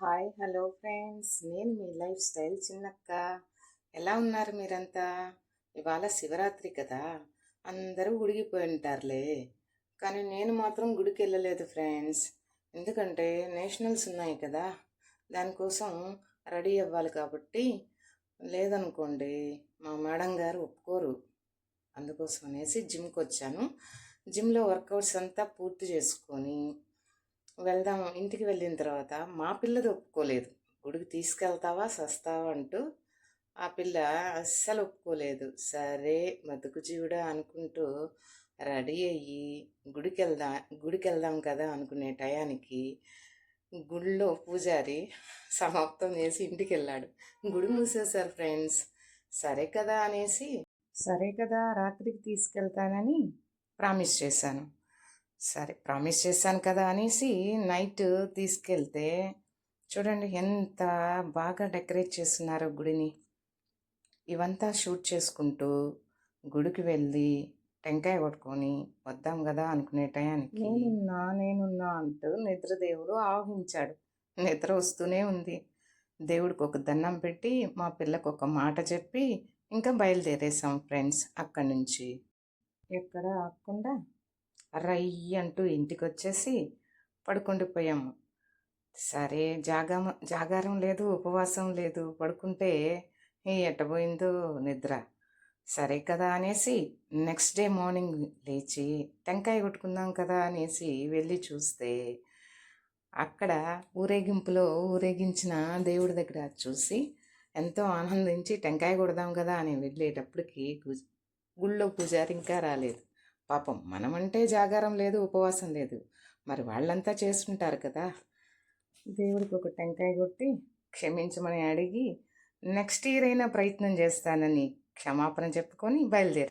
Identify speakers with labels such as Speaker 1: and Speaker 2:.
Speaker 1: Hi hello friends. నేను మీ life style చిన్నక్క. ఎలా ఉన్నారు మీరంతా? ఇవాళ శివరాత్రి కదా. అందరూ గుడికిపోయి ఉంటారులే. కానీ నేను మాత్రం గుడికి వెళ్ళలేదు ఫ్రెండ్స్. ఎందుకంటే నేషనల్స్ ఉన్నాయి కదా. దానికోసం రెడీ అవ్వాలి కాబట్టి లేదనుకోండి మా మేడం గారు ఒప్పుకోరు. అందుకోసం అనేసి జిమ్కి వచ్చాను. జిమ్లో వర్కౌట్స్ అంతా పూర్తి చేసుకొని వెళ్దాం ఇంటికి వెళ్ళిన తర్వాత మా పిల్లది ఒప్పుకోలేదు. గుడికి తీసుకెళ్తావా సస్తావా అంటూ ఆ పిల్ల అస్సలు ఒప్పుకోలేదు. సరే బతుకు జీవుడా అనుకుంటూ రెడీ అయ్యి గుడికి వెళ్దా గుడికి వెళ్దాం కదా అనుకునే టయానికి గుడిలో పూజారి సమాప్తం చేసి ఇంటికి వెళ్ళాడు గుడి మూసేశారు ఫ్రెండ్స్. సరే కదా అనేసి సరే కదా రాత్రికి తీసుకెళ్తానని ప్రామిస్ చేశాను. సరే ప్రామిస్ చేశాను కదా అనేసి నైట్ తీసుకెళ్తే చూడండి ఎంత బాగా డెకరేట్ చేస్తున్నారో గుడిని. ఇవంతా షూట్ చేసుకుంటూ గుడికి వెళ్ళి టెంకాయ కొట్టుకొని వద్దాం కదా అనుకునే టయానికి నేనున్నా నేనున్నా అంటూ నిద్రదేవుడు ఆవహించాడు. నిద్ర వస్తూనే ఉంది. దేవుడికి ఒక దండం పెట్టి మా పిల్లకు ఒక మాట చెప్పి ఇంకా బయలుదేరేసాం ఫ్రెండ్స్ అక్కడి నుంచి. ఎక్కడ ఆగకుండా రయ్యి అంటూ ఇంటికి వచ్చేసి పడుకుండిపోయాము సరే జాగా జాగారం లేదు ఉపవాసం లేదు పడుకుంటే ఎట్టబోయిందో నిద్ర. సరే కదా అనేసి నెక్స్ట్ డే మార్నింగ్ లేచి టెంకాయ కొట్టుకుందాం కదా అనేసి వెళ్ళి చూస్తే అక్కడ ఊరేగింపులో ఊరేగించిన దేవుడి దగ్గర చూసి ఎంతో ఆనందించి టెంకాయ కొడదాం కదా అని వెళ్ళేటప్పటికి గుళ్ళో పూజారి ఇంకా రాలేదు. పాపం మనమంటే జాగారం లేదు ఉపవాసం లేదు. మరి వాళ్ళంతా చేసుకుంటారు కదా. దేవుడికి ఒక టెంకాయ కొట్టి క్షమించమని అడిగి నెక్స్ట్ ఇయర్ అయినా ప్రయత్నం చేస్తానని క్షమాపణ చెప్పుకొని బయలుదేరి.